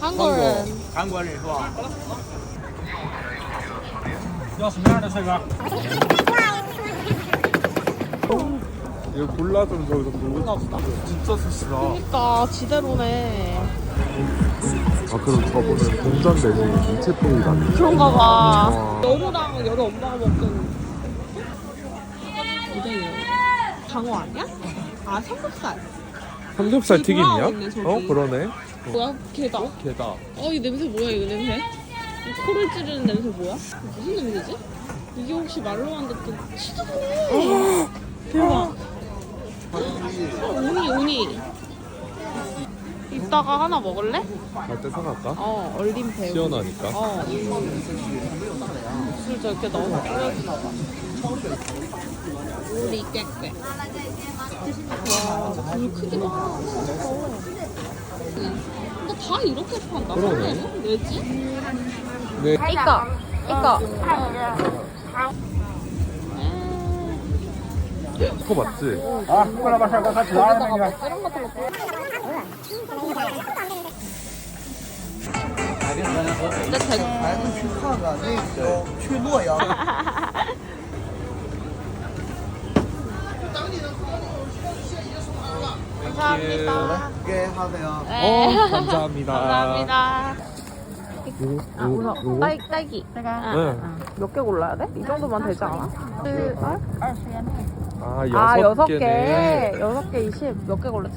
한국은 韩国人是吧？要什么样的菜哥？ 이거 골라 좀 저기서 보고 보다. 진짜 스시다 그러니까 지대로네. 아 그럼 저분은 동전 대신 이체포이다 그런가 봐. 와. 여우랑 여우 엄마가 먹던 이대요. 장어 아니야? 아 삼겹살. 삼겹살 저기 돌아가고 튀김이야? 있네, 저기. 어 그러네 뭐야? 개다. 게다 어, 이 냄새 뭐야, 이거 냄새? 이 코를 찌르는 냄새 뭐야? 무슨 냄새지? 이게 혹시 말로 만든 치즈구나. 대박. 오니, 오니. 이따가 하나 먹을래? 갈 때 사갈까? 어, 얼린 배우. 시원하니까 어. 술 저렇게 넣어서 뿌려주나 봐. 우리 깨깨. 와, 불 크기가 다 이렇게 판다. 그러네. 소리는? 왜지? 네 이거, 이거. 그거 맞지? 啊，过来吧，帅哥，他几二那个？ 이런 것도 넣고. 진짜 대 孩子去看看那个去洛阳。 감사합니다. 예, 하세요. 네. 어, 감사합니다. 감사합니다. 아, 우선 딸기, 딸기. 내가 네. 몇 개 골라야 돼? 이 정도만 되지 않아? 둘, 아, 여섯 아, 여섯 개네. 개. 여섯 개 20. 몇 개 골랐어?